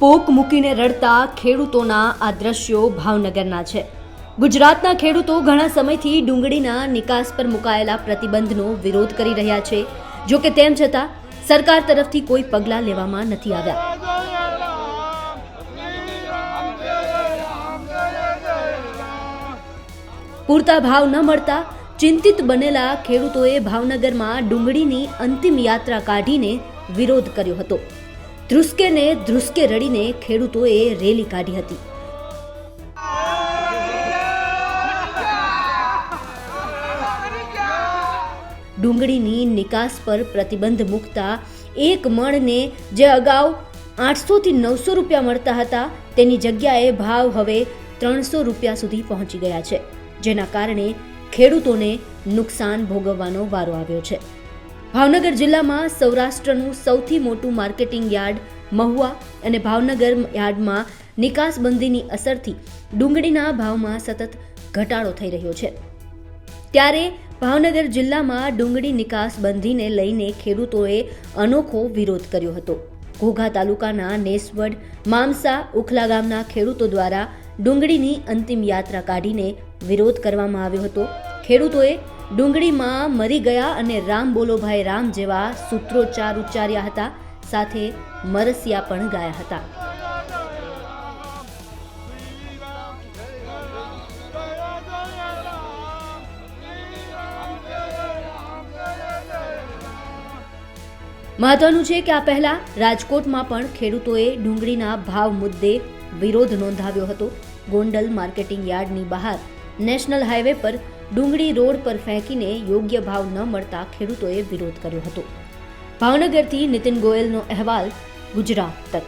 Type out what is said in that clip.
પોક મૂકીને રડતા ખેડૂતોના આ દ્રશ્યો ભાવનગરના છે. ગુજરાતના ખેડૂતો ઘણા સમયથી ડુંગળીના નિકાસ પર મુકાયેલા પ્રતિબંધનો વિરોધ કરી રહ્યા છે. જો કે તેમ છતાં, સરકાર તરફથી કોઈ પગલાં લેવામાં નથી આવ્યા. પૂરતા ભાવ ન મળતા ચિંતિત બનેલા ખેડૂતોએ ભાવનગરમાં ડુંગળીની અંતિમ યાત્રા કાઢીને વિરોધ કર્યો હતો. ધ્રુસકે ને ધ્રુસકે રડીને ખેડૂતોએ રેલી કાઢી હતી. ડુંગળીની નિકાસ પર પ્રતિબંધ મૂકતા એક મણને જે અગાઉ આઠસોથી નવસો રૂપિયા મળતા હતા, તેની જગ્યાએ ભાવ હવે ત્રણસો રૂપિયા સુધી પહોંચી ગયા છે, જેના કારણે ખેડૂતોને નુકસાન ભોગવવાનો વારો આવ્યો છે. ભાવનગર જિલ્લામાં સૌરાષ્ટ્રનું સૌથી મોટું માર્કેટિંગ યાર્ડ, મહુવા અને ભાવનગર યાર્ડમાં નિકાસબંધીની અસરથી ડુંગળીના ભાવમાં સતત ઘટાડો થઈ રહ્યો છે. ત્યારે ભાવનગર જિલ્લામાં ડુંગળી નિકાસબંધીને લઈને ખેડૂતોએ અનોખો વિરોધ કર્યો હતો. ઘોઘા તાલુકાના નેસવડ, મામસા, ઉખલા ગામના ખેડૂતો દ્વારા ડુંગળીની અંતિમ યાત્રા કાઢીને વિરોધ કરવામાં આવ્યો હતો. ખેડૂતોએ ડુંગળીમાં મરી ગયા અને રામ બોલોભાઈ રામ જેવા સૂત્રોચ્ચાર ઉચ્ચાર્યા હતા. સાથે મરસિયા પણ ગાયા હતા. મહત્વનું છે કે આ પહેલા રાજકોટમાં પણ ખેડૂતોએ ડુંગળીના ભાવ મુદ્દે વિરોધ નોંધાવ્યો હતો. ગોંડલ માર્કેટિંગ યાર્ડની બહાર નેશનલ હાઈવે પર ડુંગળી રોડ પર ફેંકીને યોગ્ય ભાવ ન મળતા ખેડૂતોએ વિરોધ કર્યો હતો. ભાવનગરથી નીતિન ગોયલનો અહેવાલ, ગુજરાત તક